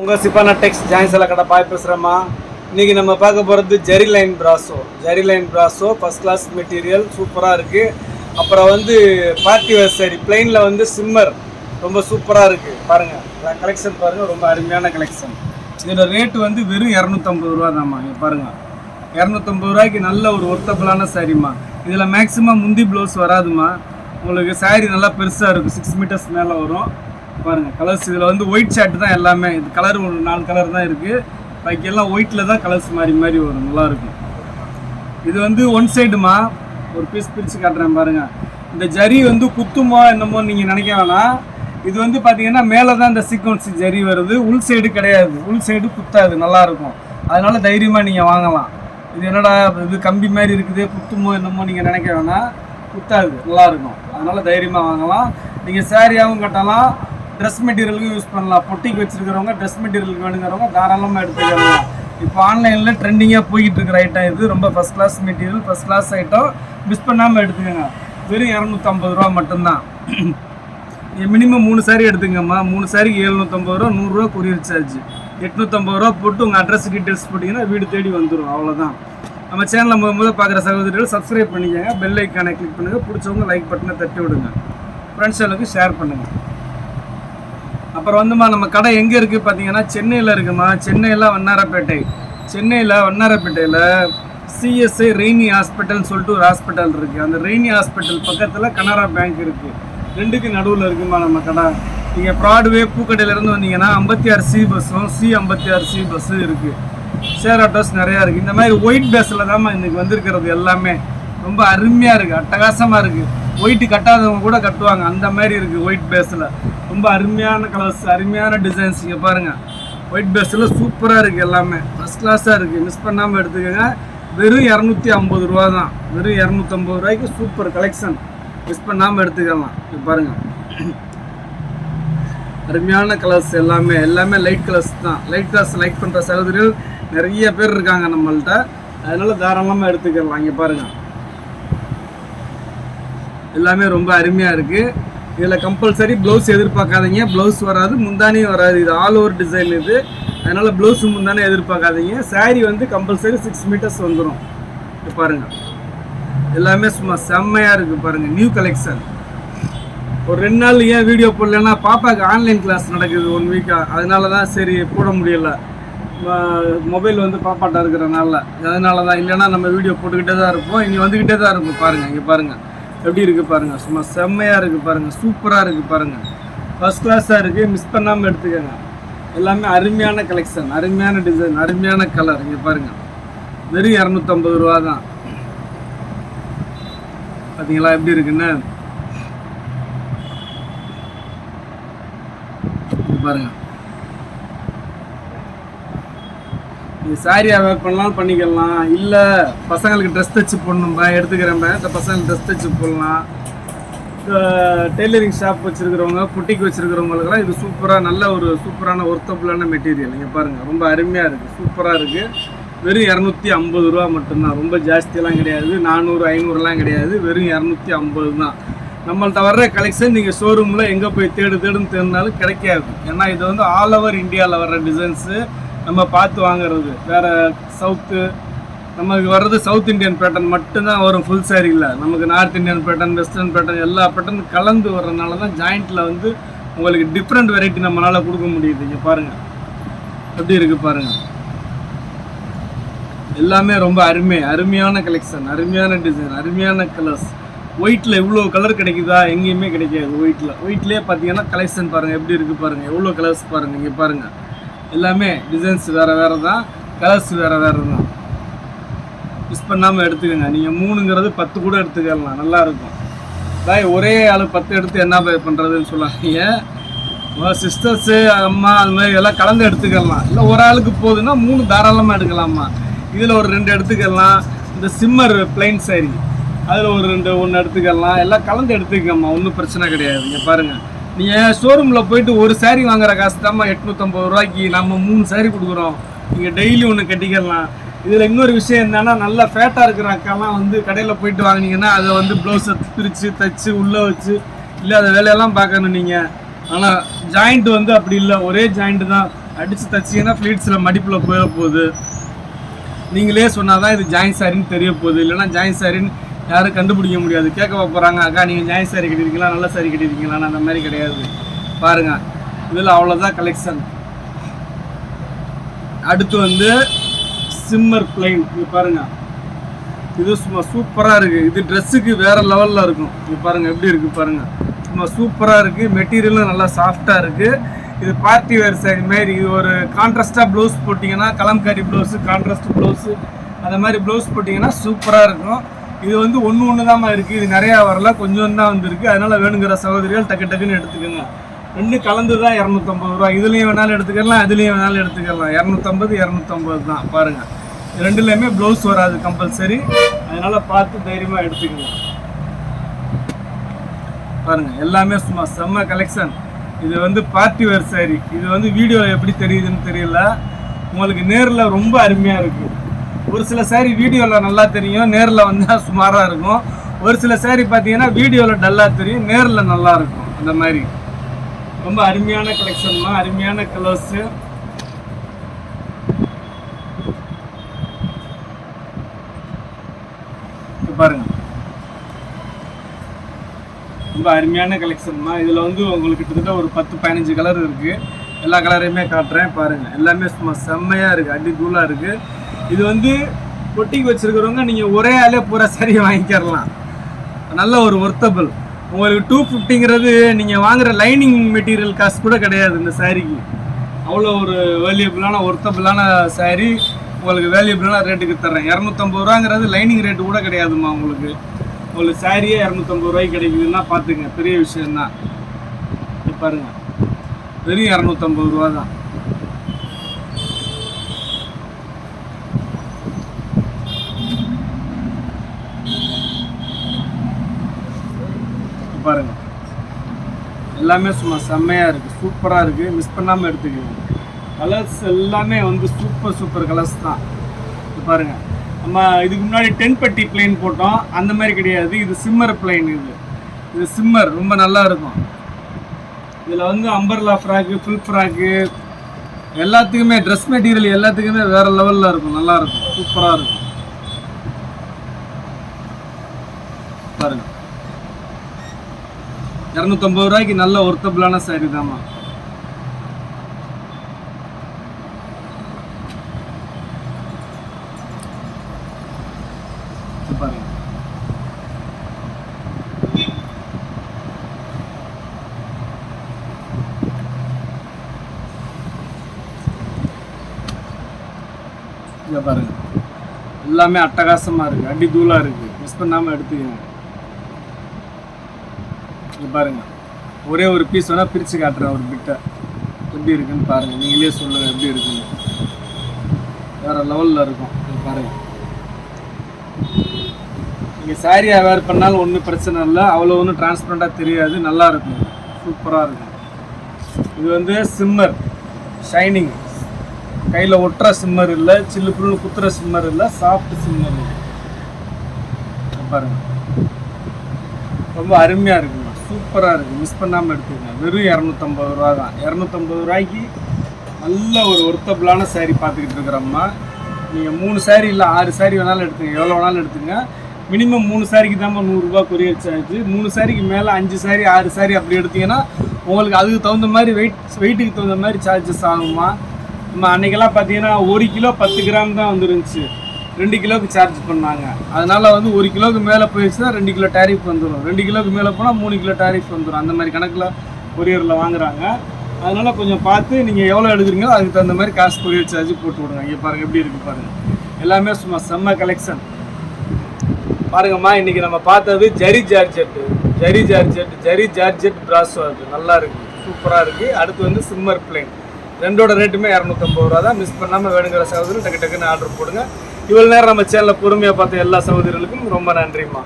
உங்கள் சிப்பானா டெக்ஸ் ஜாயின்ஸ் கடை பாய் பேசுகிறேம்மா இன்றைக்கி நம்ம பார்க்க போகிறது zari line brasso. Zari line brasso first class material சூப்பராக இருக்குது அப்புறம் வந்து பார்ட்டி வேர் சரி பிளெயினில் வந்து சிம்மர் ரொம்ப சூப்பராக இருக்குது பாருங்கள் கலெக்ஷன் பாருங்கள் ரொம்ப அருமையான கலெக்ஷன் இதோட ரேட்டு வந்து வெறும் இரநூத்தம்பது ரூபா தான்மா இங்கே பாருங்கள் இரநூத்தம்பது ரூபாய்க்கு நல்ல ஒரு ஒர்த்தபிளான சாரிம்மா இதில் மேக்ஸிமம் முந்தி ப்ளவுஸ் வராதுமா உங்களுக்கு சாரி நல்லா பெருசாக இருக்கும் சிக்ஸ் மீட்டர்ஸ் மேலே வரும். பாருங்கள் கலர்ஸ் இதில் வந்து ஒயிட் ஷர்ட் தான் எல்லாமே. இது கலர் ஒரு நாலு கலர் தான் இருக்குது பாக்கி எல்லாம் ஒயிட்டில் தான் கலர்ஸ் மாதிரி மாதிரி வரும். நல்லாயிருக்கும் இது வந்து ஒன் சைடுமா ஒரு பீஸ் பிரித்து காட்டுறேன் பாருங்க. இந்த ஜரி வந்து குத்துமோ என்னமோ நீங்கள் நினைக்க வேணாம். இது வந்து பார்த்தீங்கன்னா மேலே தான் இந்த சீக்வன்ஸ் ஜரி வருது. உள் சைடு கிடையாது. உள் சைடு குத்தாது. நல்லாயிருக்கும் அதனால தைரியமாக நீங்கள் வாங்கலாம். இது என்னடா இது கம்பி மாதிரி இருக்குது. குத்துமோ என்னமோ நீங்கள் நினைக்க வேணாம். குத்தாது. நல்லாயிருக்கும் அதனால் தைரியமாக வாங்கலாம். நீங்கள் சேரீயாகவும் கட்டலாம். ட்ரெஸ் மெட்டீரியலுக்கும் யூஸ் பண்ணலாம். பொட்டிக்கு வச்சுருக்கிறவங்க ட்ரெஸ் மெட்டீரியலுக்கு வேணுங்கிறவங்க தாராளமாக எடுத்துக்கலாம் இப்போ ஆன்லைனில் ட்ரெண்டிங்காக போய்கிட்டு இருக்கிற ஐட்டம் இது ரொம்ப first class material first class item miss பண்ணாமல் எடுத்துக்கோங்க. வெறும் இரநூத்தம்பது ரூபா மட்டும்தான். மினிமம் மூணு சாரி எடுத்துங்கம்மா மூணு சாரிக்கு எழுநூற்றம்பது ரூபா நூறுரூவா கொரியர் சார்ஜ் எட்நூற்றம்பது ரூபா போட்டு உங்கள் அட்ரஸ் டீட்டெயில்ஸ் போட்டிங்கன்னா வீடு தேடி வந்துடும் அவ்வளோதான் நம்ம சேனலில் முத முதல் பார்க்குற சகோதரிகள் சப்ஸ்கிரைப் பண்ணிக்கோங்க. பெல் ஐக்கானை கிளிக் பண்ணுங்கள் பிடிச்சவங்க லைக் பட்டனை தட்டி விடுங்க. ஃப்ரெண்ட்ஸ் ஃப்ரெண்ட்ஸ்களுக்கு ஷேர் பண்ணுங்கள் அப்புறம் வந்துமா நம்ம கடை எங்கே இருக்குது பார்த்தீங்கன்னா சென்னையில் இருக்குமா? சென்னையில் வண்ணாரப்பேட்டை. சென்னையில் வண்ணாரப்பேட்டையில் சிஎஸ்ஐ ரெய்னி ஹாஸ்பிட்டல்னு சொல்லிட்டு ஒரு ஹாஸ்பிட்டல் இருக்குது அந்த ரெய்னி ஹாஸ்பிட்டல் பக்கத்தில் கனரா பேங்க் இருக்குது ரெண்டுக்கு நடுவில் இருக்குமா நம்ம கடை? நீங்கள் ப்ராட்வே பூக்கடையிலேருந்து வந்தீங்கன்னா ஐம்பத்தி ஆறு சி பஸ்ஸும் சி ஐம்பத்தி ஆறு சி பஸ்ஸும் இருக்குது ஷேர் ஆட்டோஸ் நிறையா இருக்குது இந்த மாதிரி ஒயிட் பேஸில் தான்மா இன்றைக்கி வந்திருக்கிறது எல்லாமே. ரொம்ப அருமையாக இருக்குது அட்டகாசமாக இருக்குது ஒயிட் கட்டாதவங்க கூட கட்டுவாங்க. அந்த மாதிரி இருக்குது ஒயிட் பேஸில் ரொம்ப அருமையான கலர்ஸ் அருமையான டிசைன்ஸ் இங்கே பாருங்கள் ஒயிட் பேஸில் சூப்பராக இருக்குது எல்லாமே. ஃபஸ்ட் கிளாஸாக இருக்குது மிஸ் பண்ணாமல் எடுத்துக்கோங்க. வெறும் இரநூத்தி ஐம்பது ரூபா தான். வெறும் இரநூத்தம்பது ரூபாய்க்கு சூப்பர் கலெக்ஷன் மிஸ் பண்ணாமல் எடுத்துக்கலாம். இங்கே பாருங்கள் அருமையான கலர்ஸ் எல்லாமே. எல்லாமே லைட் கலர்ஸ் தான். லைட் கலர்ஸ் லைக் பண்ணுற சகோதரிகள் நிறைய பேர் இருக்காங்க நம்மள்கிட்ட அதனால் தாராளமாக எடுத்துக்கலாம். இங்கே பாருங்கள் எல்லாமே ரொம்ப அருமையாக இருக்குது இதில் கம்பல்சரி ப்ளவுஸ் எதிர்பார்க்காதீங்க. ப்ளவுஸ் வராது முந்தானியும் வராது. இது ஆல் ஓவர் டிசைன் இது. அதனால் ப்ளவுஸ் முந்தானே எதிர்பார்க்காதீங்க. Saree வந்து கம்பல்சரி சிக்ஸ் மீட்டர்ஸ் வந்துடும் இது பாருங்கள் எல்லாமே சும்மா செம்மையாக இருக்குது பாருங்கள் நியூ கலெக்ஷன் ஒரு ரெண்டு நாள் ஏன் வீடியோ போடலன்னா பாப்பாவுக்கு ஆன்லைன் கிளாஸ் நடக்குது ஒன் வீக்காக அதனால தான் சரி போட முடியல. மொபைல் வந்து பாப்பாட்டாக இருக்கிறனால. அதனால தான் இல்லைன்னா நம்ம வீடியோ போட்டுக்கிட்டே தான் இருப்போம். இனி வந்துக்கிட்டே தான் இருக்கும். பாருங்கள் இங்கே பாருங்கள் எப்படி இருக்குது பாருங்கள் சும்மா செம்மையாக இருக்குது பாருங்கள் சூப்பராக இருக்குது பாருங்கள் ஃபஸ்ட் கிளாஸாக இருக்குது மிஸ் பண்ணாமல் எடுத்துக்கோங்க. எல்லாமே அருமையான கலெக்ஷன் அருமையான டிசைன் அருமையான கலர் இங்கே பாருங்கள் வெறும் இரநூத்தம்பது ரூபா தான் பார்த்தீங்களா எப்படி இருக்குன்னு? பாருங்கள் நீங்கள் சாரியாக வேர் பண்ணலாம் பண்ணிக்கலாம். இல்லை பசங்களுக்கு ட்ரெஸ் தைச்சு போடணும்பா எடுத்துக்கிறேன்பா இந்த பசங்களுக்கு ட்ரெஸ் தைச்சு போடலாம். டெய்லரிங் ஷாப் வச்சுருக்கிறவங்க புட்டிக்கு வச்சுருக்கிறவங்களுக்குலாம் இது சூப்பராக நல்ல ஒரு சூப்பரான ஒர்த்தபுளான மெட்டீரியல் நீங்கள் பாருங்கள் ரொம்ப அருமையாக இருக்குது சூப்பராக இருக்குது வெறும் இரநூத்தி ஐம்பது ரூபா மட்டும்தான். ரொம்ப ஜாஸ்தியெல்லாம் கிடையாது. நானூறு ஐநூறுலாம் கிடையாது. வெறும் இரநூத்தி ஐம்பது தான். நம்மள்ட்ட வர்ற கலெக்ஷன் நீங்கள் ஷோரூமில் எங்கே போய் தேடு தேடுன்னு தேடினாலும் கிடைக்காது. ஏன்னா இது வந்து ஆல் ஓவர் இந்தியாவில் வர்ற டிசைன்ஸு நம்ம பார்த்து வாங்குறது. வேறு சவுத்து நமக்கு வர்றது சவுத் இந்தியன் பேட்டர்ன் மட்டும்தான் வரும் ஃபுல் saree இல்லை நமக்கு north Indian pattern western pattern எல்லா பேட்டர்ன் கலந்து வர்றதுனால தான் ஜாயிண்ட்டில் வந்து உங்களுக்கு டிஃப்ரெண்ட் வெரைட்டி நம்மளால் கொடுக்க முடியுது. இங்கே பாருங்கள் எப்படி இருக்குது பாருங்கள் எல்லாமே ரொம்ப அருமை அருமையான கலெக்ஷன் அருமையான டிசைன் அருமையான கலர்ஸ் ஒயிட்டில் இவ்வளோ கலர் கிடைக்குதா? எங்கேயுமே கிடைக்காது ஒயிட்டில் ஒயிட்லேயே பார்த்தீங்கன்னா கலெக்ஷன் பாருங்கள் எப்படி இருக்குது பாருங்கள் எவ்வளோ கலர்ஸ் பாருங்கள் இங்கே பாருங்கள் எல்லாமே டிசைன்ஸ் வேறு வேறு தான் கலர்ஸ் வேறு வேறு தான் மிஸ் பண்ணாமல் எடுத்துக்கோங்க. நீங்கள் மூணுங்கிறது பத்து கூட எடுத்துக்கலாம். நல்லா இருக்கும். பாய் ஒரே ஆள் பத்து எடுத்து என்ன பாய் பண்ணுறதுன்னு சொல்லாதீங்க. சிஸ்டர்ஸு அம்மா அது மாதிரி எல்லாம் கலந்து எடுத்துக்கலாம். இல்லை ஒரு ஆளுக்கு போகுதுன்னா மூணு தாராளமாக எடுக்கலாமா? இதில் ஒரு ரெண்டு எடுத்துக்கலாம். இந்த சிம்மர் பிளைன் சாரி அதில் ஒரு ரெண்டு ஒன்று எடுத்துக்கலாம். எல்லாம் கலந்து எடுத்துக்கம்மா ஒன்றும் பிரச்சனை கிடையாது. இங்கே பாருங்கள் நீங்கள் ஷோரூமில் போயிட்டு ஒரு saree வாங்குற காசு தாம்மா எட்நூற்றம்பது ரூபாய்க்கு நம்ம மூணு saree கொடுக்குறோம். நீங்கள் டெய்லி ஒன்று கட்டிக்கலாம். இதில் இன்னொரு விஷயம் என்னென்னா நல்லா ஃபேட்டாக இருக்கிற அக்காலாம் வந்து கடையில் போயிட்டு வாங்குனீங்கன்னா அதை வந்து ப்ளவுஸை பிரித்து தச்சு உள்ளே வச்சு இல்லை அதை வேலையெல்லாம் பார்க்கணும் நீங்கள் ஆனால் ஜாயிண்ட் வந்து அப்படி இல்லை. ஒரே ஜாயிண்ட்டு தான். அடித்து தச்சிங்கன்னா ஃப்ளீட்ஸில் மடிப்பில் போயிட போகுது. நீங்களே சொன்னால் தான் இது ஜாயின் சாரின்னு தெரிய போகுது. இல்லைன்னா ஜாயின் சாரின்னு யாரும் கண்டுபிடிக்க முடியாது. கேட்க போகிறாங்க அக்கா நீங்கள் நியாய சாரி கட்டியிருக்கீங்களா? நல்ல சாரி கட்டியிருக்கீங்களான்னு? அந்த மாதிரி கிடையாது. பாருங்கள் இதில் அவ்வளோதான் கலெக்ஷன் அடுத்து வந்து சிம்மர் பிளைன் இது பாருங்கள் இது சும்மா சூப்பராக இருக்குது இது ட்ரெஸ்ஸுக்கு வேறு லெவலில் இருக்கும். இது பாருங்கள் எப்படி இருக்குது பாருங்கள் சும்மா சூப்பராக இருக்குது மெட்டீரியலும் நல்லா சாஃப்டாக இருக்குது இது பார்ட்டி வேர் சாரி மாதிரி இது ஒரு கான்ட்ராஸ்டாக ப்ளவுஸ் போட்டிங்கன்னா கலம்காரி ப்ளவுஸு கான்ட்ராஸ்ட் ப்ளவுஸு அந்த மாதிரி ப்ளவுஸ் போட்டிங்கன்னா சூப்பராக இருக்கும். இது வந்து ஒன்று ஒன்று தான் இருக்குது இது நிறையா வரல. கொஞ்சம் தான் வந்திருக்கு. அதனால் வேணுங்கிற சகோதரிகள் டக்கு டக்குன்னு எடுத்துக்கோங்க. ரெண்டு கலந்து தான் இரநூத்தம்பது ரூபா இதுலேயும் வேணாலும் எடுத்துக்கலாம் அதுலேயும் வேணாலும் எடுத்துக்கலாம். இரநூத்தம்பது இரநூத்தம்பது தான். பாருங்கள் ரெண்டுலேயுமே ப்ளவுஸ் வராது கம்பல்சரி அதனால் பார்த்து தைரியமாக எடுத்துக்கோங்க. பாருங்க. எல்லாமே சும்மா செம்ம கலெக்ஷன் இது வந்து பார்ட்டி வேர் சாரி இது வந்து வீடியோவில் எப்படி தெரியுதுன்னு தெரியல. உங்களுக்கு நேரில் ரொம்ப அருமையாக இருக்குது ஒரு சில சேரீ வீடியோவில் நல்லா தெரியும் நேரில் வந்தால் சுமாராக இருக்கும். ஒரு சில சேரீ பார்த்தீங்கன்னா வீடியோவில் டல்லாக தெரியும் நேரில் நல்லா இருக்கும். அந்த மாதிரி. ரொம்ப அருமையான கலெக்ஷன் தான் அருமையான கலர்ஸு பாருங்க. ரொம்ப அருமையான கலெக்ஷன் தான் இதில் வந்து உங்களுக்கு கிட்டத்தட்ட ஒரு பத்து பதினஞ்சு கலர் இருக்குது எல்லா கலரையுமே காட்டுறேன். பாருங்கள் எல்லாமே சும்மா செம்மையாக இருக்குது அடி தூளாக இருக்குது இது வந்து பொட்டிக்கு வச்சுருக்கிறவங்க நீங்கள் ஒரே ஆளே பூரா சரி வாங்கிக்கிறலாம். நல்ல ஒரு ஒர்த்தபிள் உங்களுக்கு டூ ஃபிஃப்டிங்கிறது நீங்கள் வாங்குற லைனிங் மெட்டீரியல் காசு கூட கிடையாது இந்த சாரீக்கு அவ்வளோ ஒரு வேல்யூபிளான ஒர்த்தபிளான saree. உங்களுக்கு வேல்யூபிளான ரேட்டுக்கு தர்றேன். இரநூத்தம்பது ரூபாங்கிறது லைனிங் ரேட்டு கூட கிடையாதும்மா உங்களுக்கு. உங்களுக்கு சாரியே இரநூத்தம்பது ரூபாய்க்கு கிடைக்குதுன்னா பார்த்துங்க பெரிய விஷயந்தான் பாருங்கள் வெறும் இரநூத்தம்பது ரூபா தான் பாருங்கள் பாருங்க. எல்லாமே சும்மா செம்மையாக இருக்குது சூப்பராக இருக்குது மிஸ் பண்ணாமல் எடுத்துக்கோங்க. கலர்ஸ் எல்லாமே வந்து சூப்பர் சூப்பர் கலர்ஸ் தான். இது பாருங்க. நம்ம இதுக்கு முன்னாடி டென் பட்டி பிளைன் போட்டோம். அந்த மாதிரி கிடையாது. இது சிம்மர் பிளைன் இது. இது சிம்மர் ரொம்ப நல்லா இருக்கும். இதில் வந்து அம்பர்லா ஃப்ராக்கு ஃபுல் ஃப்ராக்கு எல்லாத்துக்குமே ட்ரெஸ் மெட்டீரியல் எல்லாத்துக்குமே வேறு லெவலில் இருக்கும். நல்லா இருக்கும். சூப்பராக இருக்கும். பாருங்கள் இரநூத்தம்பது ரூபாய்க்கு நல்ல ஒர்த்தபிளான saree தாம்மா. பாருங்க. பாருங்க. எல்லாமே அட்டகாசமாக இருக்குது அடி தூளாக இருக்குது மிஸ் பண்ணாமல் எடுத்துக்கோங்க. இங்க பாருங்க. ஒரே ஒரு பீஸ் வேணால் பிரித்து காட்டுறேன் ஒரு பிட்டை எப்படி இருக்குன்னு பாருங்கள் நீங்களே சொல்லுங்கள் எப்படி இருக்குன்னு. வேற லெவலில் இருக்கும். இது பாருங்கள் நீங்கள் சாரியா வேர் பண்ணாலும் ஒன்றும் பிரச்சனை இல்லை. அவ்வளோ ஒன்றும் டிரான்ஸ்பரண்ட்டாக தெரியாது. நல்லா இருக்கும். சூப்பராக இருக்கும். இது வந்து சிம்மர் ஷைனிங் கையில் ஒட்டுற சிம்மர் இல்லை. சில்லு புல்லு குத்துற சிம்மர் இல்லை. சாஃப்ட் சிம்மர் பாருங்க. ரொம்ப அருமையாக இருக்குங்க சூப்பராக இருக்குது மிஸ் பண்ணாமல் எடுத்துக்கங்க. வெறும் இரநூத்தம்பது ரூபா தான். இரநூத்தம்பது ரூபாய்க்கு நல்ல ஒரு ஒர்த்தபிளான சேரீ பார்த்துக்கிட்டு இருக்கிறோம்மா நீங்கள் மூணு சேரீ இல்லை ஆறு சேரீ வேணாலும் எடுத்துங்க எவ்வளோ வேணாலும் எடுத்துங்க மினிமம் மூணு சாரிக்கு தான் நூறுரூவா கொரியர் சார்ஜ் மூணு சாரிக்கு மேலே அஞ்சு சாரி ஆறு சாரி அப்படி எடுத்தீங்கன்னா உங்களுக்கு அதுக்கு தகுந்த மாதிரி வெயிட் வெயிட்டுக்கு தகுந்த மாதிரி சார்ஜஸ் ஆகுமா நம்ம அன்றைக்கெல்லாம் பார்த்தீங்கன்னா ஒரு கிலோ பத்து கிராம் தான் வந்துருந்துச்சு. ரெண்டு கிலோக்கு சார்ஜ் பண்ணாங்க. அதனால வந்து ஒரு கிலோக்கு மேலே போயிடுச்சுன்னா ரெண்டு கிலோ டேரிஃப் வந்துடும் ரெண்டு கிலோக்கு மேலே போனால் மூணு கிலோ டேரிஃப் வந்துடும் அந்த மாதிரி கணக்கில் கொரியரில் வாங்குறாங்க. அதனால் கொஞ்சம் பார்த்து நீங்கள் எவ்வளோ எழுதுறீங்களோ அதுக்கு தகுந்த மாதிரி காசு கொரியர் சார்ஜ் போட்டு விடுங்க. இங்கே பாருங்கள் எப்படி இருக்குது பாருங்கள் எல்லாமே சும்மா செம்ம கலெக்ஷன் பாருங்கம்மா இன்றைக்கி நம்ம பார்த்தது zari georgette zari georgette zari georgette brasso அது. நல்லா இருக்குது சூப்பராக இருக்குது அடுத்து வந்து சிம்மர் பிளேன் ரெண்டோட ரேட்டுமே இரநூத்தம்பது ரூபா தான். மிஸ் பண்ணாமல் வேணுங்கிற சகோதரர் டக்கு டக்குன்னு ஆர்டர் போடுங்க. இவ்வளோ நேரம் நம்ம சேனலில் பொறுமையாக பார்த்த எல்லா சகோதரர்களுக்கும் ரொம்ப நன்றிம்மா.